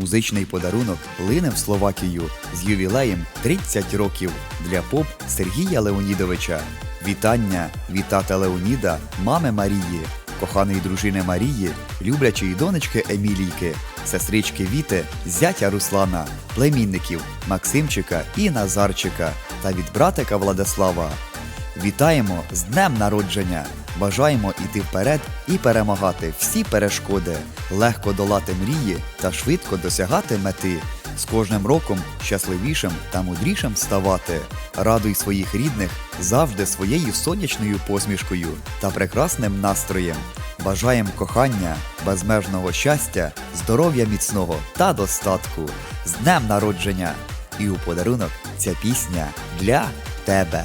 Музичний подарунок лине в Словакію з ювілеєм 30 років для поп Сергія Леонідовича. Вітання від тата Леоніда, мами Марії, коханої дружини Марії, люблячої донечки Емілійки, сестрички Віти, зятя Руслана, племінників Максимчика і Назарчика та від братика Владислава. Вітаємо з днем народження! Бажаємо іти вперед і перемагати всі перешкоди, легко долати мрії та швидко досягати мети. З кожним роком щасливішим та мудрішим ставати. Радуй своїх рідних завжди своєю сонячною посмішкою та прекрасним настроєм. Бажаєм кохання, безмежного щастя, здоров'я міцного та достатку. З днем народження! І у подарунок ця пісня для тебе.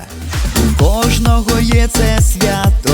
Кожного є це свято,